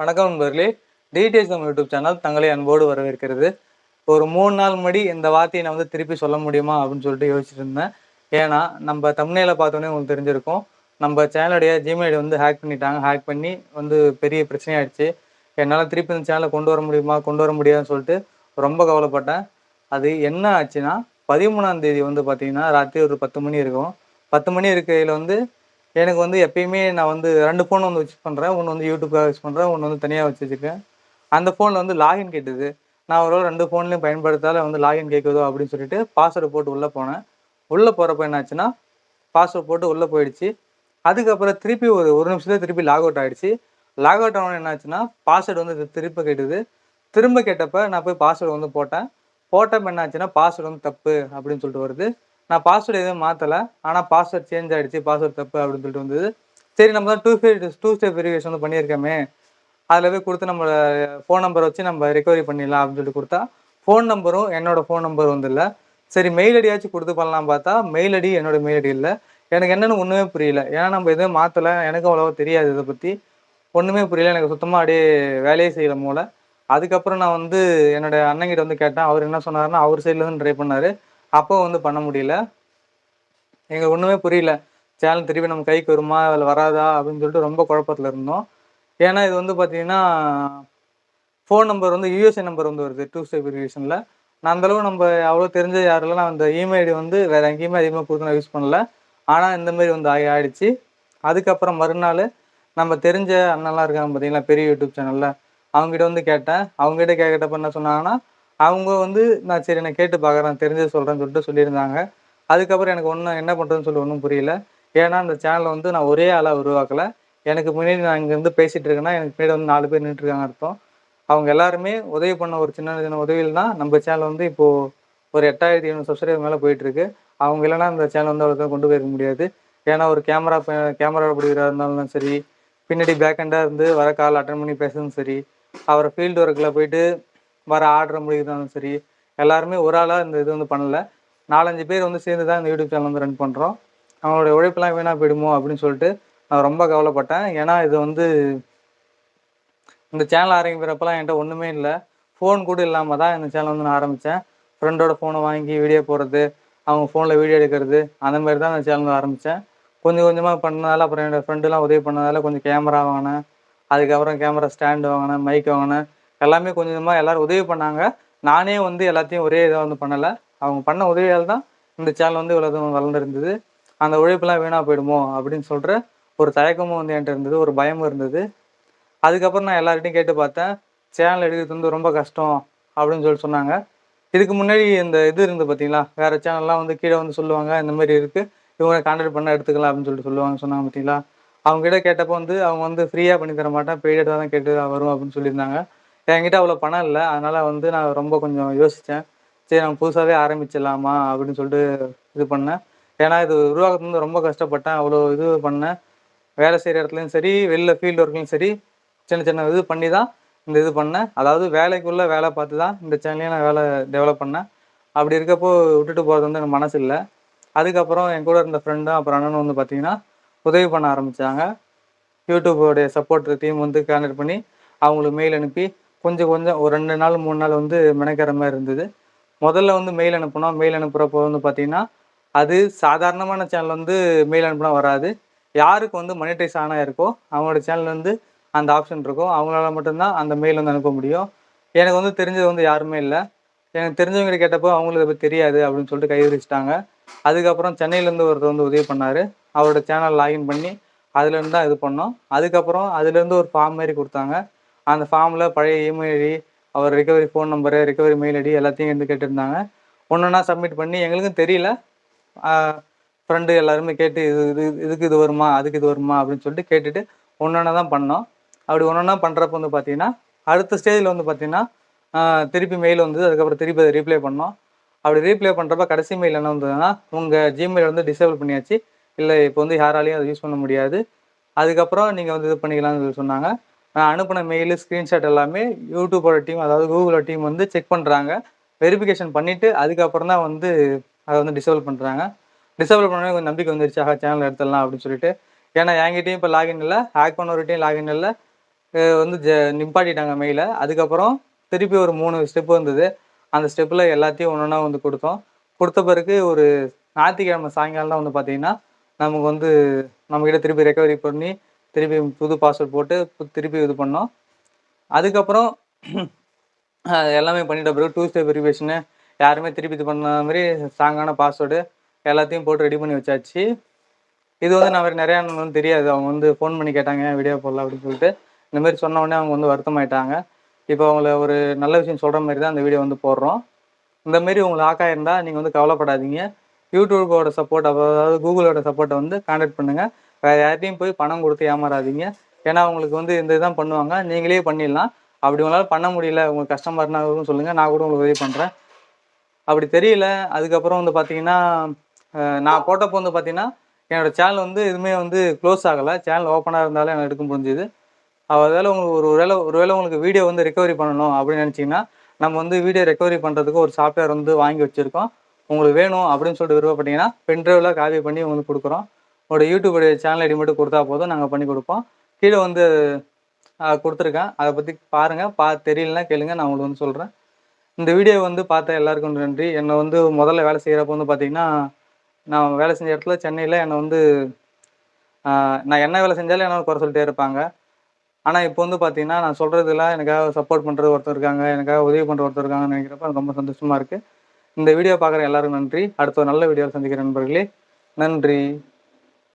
வணக்கம் நண்பர்களே. டிடிஎஸ் நம்ம யூடியூப் சேனல் தங்களை அன்போடு வரவேற்கிறது. ஒரு மூணு நாள் முன்னாடி இந்த வார்த்தையை நான் வந்து திருப்பி சொல்ல முடியுமா அப்படின்னு சொல்லிட்டு யோசிச்சுட்டு இருந்தேன். ஏன்னா நம்ம தமிழில் பார்த்தோன்னே உங்களுக்கு தெரிஞ்சிருக்கும். நம்ம சேனலுடைய ஜிமெயில் வந்து ஹேக் பண்ணிட்டாங்க. ஹேக் பண்ணி வந்து பெரிய பிரச்சனையாயிடுச்சு. என்னால் திருப்பி இந்த சேனலை கொண்டு வர முடியுமா? கொண்டு வர முடியாதுன்னு சொல்லிட்டு ரொம்ப கவலைப்பட்டேன். அது என்ன ஆச்சுன்னா பதிமூணாம் தேதி வந்து பார்த்தீங்கன்னா ராத்திரி ஒரு பத்து மணி இருக்கும். பத்து மணி இருக்கையில் வந்து எனக்கு வந்து எப்பயுமே நான் வந்து ரெண்டு ஃபோன் வந்து யூஸ் பண்ணுறேன் ஒன்று வந்து யூடியூப்காக யூஸ் பண்ணுறேன் ஒன்று வந்து தனியாக வச்சு வச்சுருக்கேன் அந்த ஃபோனில் வந்து லாகின் கேட்டது. நான் ஒரு ரெண்டு ஃபோன்லையும் பயன்படுத்தால வந்து லாகின் கேட்குதோ அப்படின்னு சொல்லிட்டு பாஸ்வேர்டு போட்டு உள்ளே போனேன். உள்ளே போகிறப்ப என்னாச்சுன்னா பாஸ்வேர்டு போட்டு உள்ளே போயிடுச்சு. அதுக்கப்புறம் திருப்பி ஒரு ஒரு நிமிஷத்துல திருப்பி லாக் அவுட் ஆகிடுச்சு லாக் அவுட் ஆனோன்னு என்னாச்சுன்னா பாஸ்வேர்டு வந்து திரும்ப கேட்டது. திரும்ப கேட்டப்ப நான் போய் பாஸ்வேர்டு வந்து போட்டேன். போட்டப்ப என்னாச்சுன்னா பாஸ்வேர்டு வந்து தப்பு அப்படின்னு சொல்லிட்டு வருது. நான் பாஸ்வேர்டு எதுவும் மாற்றலை ஆனால் பாஸ்வேர்ட் சேஞ்ச் ஆகிடுச்சு பாஸ்வேர்ட் தப்பு அப்படின்னு சொல்லிட்டு வந்தது. சரி நம்ம தான் டூ டூ ஸ்டெப் வெரிஃபிகேஷன் வந்து பண்ணியிருக்கோமே. அதில் போய் கொடுத்து நம்ம ஃபோன் நம்பர் வச்சு நம்ம ரெக்கவரி பண்ணிடலாம் அப்படின்னு சொல்லிட்டு கொடுத்தா ஃபோன் நம்பரும் என்னோடய ஃபோன் நம்பர் வந்து இல்லை. சரி மெயில் ஐடியாச்சும் கொடுத்து பண்ணலாம் பார்த்தா மெயில் ஐடி என்னோட மெயில் ஐடி இல்லை. எனக்கு என்னென்னு ஒன்றுமே புரியல. ஏன்னா நம்ம எதுவும் மாற்றலை எனக்கும் அவ்வளோவா தெரியாது இதை பற்றி ஒன்றுமே புரியல. எனக்கு சுத்தமாக அப்படியே வேலையே செய்யல மூளை. அதுக்கப்புறம் நான் வந்து என்னோடய அண்ணங்கிட்ட வந்து கேட்டேன். அவர் என்ன சொன்னார்னா அவர் சைட்லேருந்து ட்ரை பண்ணார். அப்போ வந்து பண்ண முடியல. எங்களுக்கு ஒன்றுமே புரியல. சேனல் திருப்பி நம்ம கைக்கு வருமா? அதில் வராதா? அப்படின்னு சொல்லிட்டு ரொம்ப குழப்பத்தில் இருந்தோம். ஏன்னா இது வந்து பார்த்தீங்கன்னா ஃபோன் நம்பர் வந்து யூஎஸ்ஏ நம்பர் வந்து வருது டூ ஸ்டெப் வெரிஃபிகேஷனில் நான் அந்தளவு நம்ம அவ்வளோ தெரிஞ்ச யாரெல்லாம் நான் அந்த இமெயில் ஐடி வந்து வேறு எங்கேயுமே அதிகமாக கொடுத்து நான் யூஸ் பண்ணல. ஆனால் இந்தமாரி வந்து ஆகி ஆயிடுச்சு. அதுக்கப்புறம் மறுநாள் நம்ம தெரிஞ்ச அண்ணன்லாம் இருக்காங்க பார்த்தீங்களா பெரிய யூடியூப் சேனலில் அவங்ககிட்ட வந்து கேட்டேன். அவங்ககிட்ட கேட்கட்டப்ப என்ன சொன்னாங்கன்னா அவங்க வந்து நான் சரி நான் கேட்டு பார்க்குறேன் தெரிஞ்சது சொல்கிறேன்னு சொல்லிட்டு சொல்லியிருந்தாங்க. அதுக்கப்புறம் எனக்கு ஒன்றும் என்ன பண்ணுறதுன்னு சொல்லி ஒன்றும் புரியல. ஏன்னா அந்த சேனலை வந்து நான் ஒரே ஆளாக உருவாக்கலை. எனக்கு முன்னாடி நான் இங்கேருந்து பேசிகிட்டு இருக்கேன்னா எனக்கு பின்னாடி வந்து நாலு பேர் நின்றுருக்காங்க அர்த்தம். அவங்க எல்லாருமே உதவி பண்ண ஒரு சின்ன சின்ன உதவியில் தான் நம்ம சேனல் வந்து இப்போது ஒரு எட்டாயிரத்தி ஐநூறு சப்ஸ்கிரைபர் மேலே போயிட்டுருக்கு. அவங்க இல்லைன்னா அந்த சேனல் வந்து அவ்வளோ கொண்டு போயிருக்க முடியாது. ஏன்னா ஒரு கேமரா கேமரா பிடிக்கிறா இருந்தாலும் சரி பின்னாடி பேக்கெண்டாக இருந்து வர கால் அட்டன் பண்ணி பேசுறதும் சரி அவரை ஃபீல்டு ஒர்க்கில் போயிட்டு வர ஆர்டர் முடிக்கிறதாலும் சரி எல்லாருமே ஒரு ஆளாக இந்த இது வந்து பண்ணலை. நாலஞ்சு பேர் வந்து சேர்ந்து தான் இந்த யூடியூப் சேனல் வந்து ரன் பண்ணுறோம் அவங்களோட உழைப்பெல்லாம் வீணாக போயிடுமோ அப்படின்னு சொல்லிட்டு நான் ரொம்ப கவலைப்பட்டேன். ஏன்னா இது வந்து இந்த சேனல் ஆரம்பிக்கிறப்பெல்லாம் என்கிட்ட ஒன்றுமே இல்லை. ஃபோன் கூட இல்லாமல் தான் இந்த சேனல் வந்து நான் ஆரம்பித்தேன் ஃப்ரெண்டோட ஃபோனை வாங்கி வீடியோ போடுறது அவங்க ஃபோனில் வீடியோ எடுக்கிறது அந்த மாதிரி தான் இந்த சேனல் ஆரம்பித்தேன் கொஞ்சம் கொஞ்சமாக பண்ணதால அப்புறம் என்னோடய ஃப்ரெண்டுலாம் உதவி பண்ணதால கொஞ்சம் கேமரா வாங்கினேன். அதுக்கப்புறம் கேமரா ஸ்டாண்டு வாங்கினேன் மைக் வாங்கினேன். எல்லாமே கொஞ்சம் கொஞ்சமாக எல்லோரும் உதவி பண்ணாங்க. நானே வந்து எல்லாத்தையும் ஒரே இதாக வந்து பண்ணலை. அவங்க பண்ண உதவியால் தான் இந்த சேனல் வந்து இவ்வளோ தூரம் வளர்ந்துருந்தது. அந்த உழைப்பெல்லாம் வீணாக போயிடுமோ அப்படின்னு சொல்கிற ஒரு தயக்கமும் வந்து என்கிட்ட இருந்தது ஒரு பயமும் இருந்தது. அதுக்கப்புறம் நான் எல்லார்கிட்டையும் கேட்டு பார்த்தேன். சேனல் எடுக்கிறது வந்து ரொம்ப கஷ்டம் அப்படின்னு சொல்லி சொன்னாங்க. இதுக்கு முன்னாடி இந்த இது இருந்து பார்த்தீங்களா? வேறு சேனல்லாம் வந்து கீழே வந்து சொல்லுவாங்க இந்த மாதிரி இருக்குது இவங்களை கான்டாக்ட் பண்ணால் எடுத்துக்கலாம் அப்படின்னு சொல்லிட்டு சொல்லுவாங்க சொன்னாங்க பார்த்தீங்களா? அவங்க கிட்ட கேட்டப்போ வந்து அவங்க வந்து ஃப்ரீயாக பண்ணி தர மாட்டேன் பெய்டட் தான் கேட்டு வரும் அப்படின்னு சொல்லியிருந்தாங்க. என்கிட்ட அவ்வளோ பணம் இல்லை. அதனால் வந்து நான் ரொம்ப கொஞ்சம் யோசித்தேன். சரி நம்ம புதுசாகவே ஆரம்பிச்சிடலாமா அப்படின்னு சொல்லிட்டு இது பண்ணேன். ஏன்னா இது உருவாக்குறது வந்து ரொம்ப கஷ்டப்பட்டேன். அவ்வளோ இது பண்ணேன். வேலை செய்கிற இடத்துலையும் சரி வெளில ஃபீல்டு ஒர்க்லையும் சரி சின்ன சின்ன இது பண்ணி தான் இந்த இது பண்ணேன். அதாவது வேலைக்குள்ளே வேலை பார்த்து தான் இந்த சேனலையும் நான் வேலை டெவலப் பண்ணேன். அப்படி இருக்கப்போ விட்டுட்டு போகிறது வந்து எனக்கு மனசு இல்லை அதுக்கப்புறம் என் கூட இருந்த ஃப்ரெண்டும் அப்புறம் அண்ணனும் வந்து பார்த்தீங்கன்னா உதவி பண்ண ஆரம்பித்தாங்க யூடியூபோடைய சப்போர்ட் டீம் வந்து கான்டாக்ட் பண்ணி அவங்களுக்கு மெயில் அனுப்பி கொஞ்சம் கொஞ்சம் ஒரு ரெண்டு நாள் மூணு நாள் வந்து மெனக்கிற மாதிரி இருந்தது. முதல்ல வந்து மெயில் அனுப்பினோம். மெயில் அனுப்புகிறப்போ வந்து பார்த்திங்கன்னா அது சாதாரணமான சேனல் வந்து மெயில் அனுப்பினா வராது. யாருக்கு வந்து மனிட்டைஸ் ஆனால் இருக்கோ அவங்களோட சேனல் வந்து அந்த ஆப்ஷன் இருக்கும். அவங்களால மட்டும்தான் அந்த மெயில் வந்து அனுப்ப முடியும். எனக்கு வந்து தெரிஞ்சது வந்து யாருமே இல்லை. எனக்கு தெரிஞ்சவங்க கேட்டப்போ அவங்களுக்கு இதை பற்றி தெரியாது அப்படின்னு சொல்லிட்டு கை விரிச்சிட்டாங்க அதுக்கப்புறம் சென்னையிலேருந்து ஒருத்தர் வந்து உதவி பண்ணார். அவரோட சேனல் லாகின் பண்ணி அதுலேருந்து தான் இது பண்ணோம். அதுக்கப்புறம் அதுலேருந்து ஒரு ஃபார்ம் மாதிரி கொடுத்தாங்க. அந்த ஃபார்மில் பழைய இமெயில் ஐடி அவர் recovery phone number recovery mail ID எல்லாத்தையும் வந்து கேட்டிருந்தாங்க. ஒன்று ஒன்றா சப்மிட் பண்ணி எங்களுக்கும் தெரியல. ஃப்ரெண்டு எல்லாருமே கேட்டு இது இது இதுக்கு இது வருமா அதுக்கு இது வருமா அப்படின்னு சொல்லிட்டு கேட்டுட்டு ஒன்று ஒன்றா தான் பண்ணோம். அப்படி ஒன்று ஒன்றா பண்ணுறப்ப வந்து பார்த்தீங்கன்னா அடுத்த ஸ்டேஜில் வந்து பார்த்தீங்கன்னா திருப்பி மெயில் வந்தது. அதுக்கப்புறம் திருப்பி அதை ரீப்ளே பண்ணோம். அப்படி ரீப்ளே பண்ணுறப்ப கடைசி மெயில் என்ன வந்ததுன்னா உங்கள் ஜிமெயில் வந்து டிசேபிள் பண்ணியாச்சு. இல்லை இப்போ வந்து யாராலையும் அதை யூஸ் பண்ண முடியாது. அதுக்கப்புறம் நீங்கள் வந்து இது பண்ணிக்கலாம்னு சொல்லி சொன்னாங்க. நான் அனுப்பின மெயிலு ஸ்க்ரீன்ஷாட் எல்லாமே யூடியூபோட டீம் அதாவது கூகுளோட டீம் வந்து செக் பண்ணுறாங்க வெரிஃபிகேஷன் பண்ணிவிட்டு அதுக்கப்புறம் தான் வந்து அதை வந்து டிசேபிள் பண்ணுறாங்க டிசேபிள் பண்ணவே கொஞ்சம் நம்பிக்கை வந்துருச்சு. ஆகா சேனல் எடுத்துடலாம் அப்படின்னு சொல்லிட்டு. ஏன்னா என்கிட்டையும் இப்போ லாகின் இல்லை. ஹேக் பண்ணவர்கிட்டையும் லாகின் இல்லை. வந்து ஜ நிப்பாட்டிட்டாங்க மெயிலை அதுக்கப்புறம் திருப்பி ஒரு மூணு ஸ்டெப் வந்தது. அந்த ஸ்டெப்பில் எல்லாத்தையும் ஒன்று ஒன்றா வந்து கொடுத்தோம். கொடுத்த பிறகு ஒரு ஞாயிற்றுக்கிழமை சாயங்காலம் தான் வந்து பார்த்தீங்கன்னா நமக்கு வந்து நம்மக்கிட்ட திருப்பி ரெக்கவரி பண்ணி திருப்பி புது பாஸ்வேர்ட் போட்டு திருப்பி இது பண்ணோம். அதுக்கப்புறம் எல்லாமே பண்ணிட்ட பிறகு டூ ஸ்டெப் வெரிஃபிகேஷனு யாருமே திருப்பி இது பண்ண மாதிரி ஸ்ட்ராங்கான பாஸ்வேர்டு எல்லாத்தையும் போட்டு ரெடி பண்ணி வச்சாச்சு. இது வந்து நான் வேறு நிறையா தெரியாது. அவங்க வந்து ஃபோன் பண்ணி கேட்டாங்க வீடியோ போடல அப்படின்னு சொல்லிட்டு. இந்த மாதிரி சொன்ன உடனே அவங்க வந்து வருத்தமாயிட்டாங்க. இப்போ அவங்கள ஒரு நல்ல விஷயம் சொல்கிற மாதிரி தான் அந்த வீடியோ வந்து போடுறோம். இந்த மாதிரி உங்களுக்கு ஆக்கா இருந்தால் நீங்கள் வந்து கவலைப்படாதீங்க. யூடியூபோட சப்போர்ட் அதாவது கூகுளோட சப்போர்ட்டை வந்து கான்டாக்ட் பண்ணுங்கள் வேறு யார்ட்டையும் போய் பணம் கொடுத்து ஏமாறாதீங்க. ஏன்னா உங்களுக்கு வந்து இந்த இதுதான் பண்ணுவாங்க. நீங்களே பண்ணிடலாம். அப்படி உங்களால் பண்ண முடியல உங்களுக்கு கஸ்டமர்னா சொல்லுங்கள் நான் கூட உங்களுக்கு உதவி பண்ணுறேன் அப்படி தெரியல. அதுக்கப்புறம் வந்து பார்த்தீங்கன்னா நான் போட்டப்போ வந்து பார்த்தீங்கன்னா என்னோட சேனல் வந்து எதுவுமே வந்து க்ளோஸ் ஆகலை. சேனல் ஓப்பனாக இருந்தாலும் எனக்கு எடுக்க முடிஞ்சுது. ஒருவேளை உங்களுக்கு ஒரு ஒரு வேளை உங்களுக்கு வீடியோ வந்து ரெக்கவரி பண்ணணும் அப்படின்னு நினச்சிங்கன்னா நம்ம வந்து வீடியோ ரெக்கவரி பண்ணுறதுக்கு ஒரு சாஃப்ட்வேர் வந்து வாங்கி வச்சுருக்கோம். உங்களுக்கு வேணும் அப்படின்னு சொல்லிட்டு விருப்பப்பட்டீங்கன்னா பென்ட்ரைவில் காப்பி பண்ணி உங்களுக்கு கொடுக்குறோம். உங்களோட யூடியூப் சேனல் ஐடி மட்டும் கொடுத்தா போதும். நாங்கள் பண்ணி கொடுப்போம். கீழே வந்து கொடுத்துருக்கேன். அதை பற்றி பாருங்கள் பா தெரியலனா கேளுங்க. நான் உங்களுக்கு வந்து சொல்கிறேன் இந்த வீடியோ வந்து பார்த்த எல்லாருக்கும் நன்றி. என்னை வந்து முதல்ல வேலை செய்கிறப்ப வந்து பார்த்தீங்கன்னா நான் வேலை செஞ்ச இடத்துல சென்னையில் என்னை வந்து நான் என்ன வேலை செஞ்சாலும் என்ன குறை சொல்லிட்டே இருப்பாங்க. ஆனால் இப்போ வந்து பார்த்தீங்கன்னா நான் சொல்கிறதுலாம் எனக்காக சப்போர்ட் பண்ணுறது ஒருத்தர் இருக்காங்க. எனக்காக உதவி பண்ணுற ஒருத்தர் இருக்காங்கன்னு நினைக்கிறப்ப எனக்கு ரொம்ப சந்தோஷமாக இருக்குது இந்த வீடியோ பார்க்குற எல்லாருக்கும் நன்றி. அடுத்த நல்ல வீடியோவில் சந்திக்கிற நண்பர்களே நன்றி.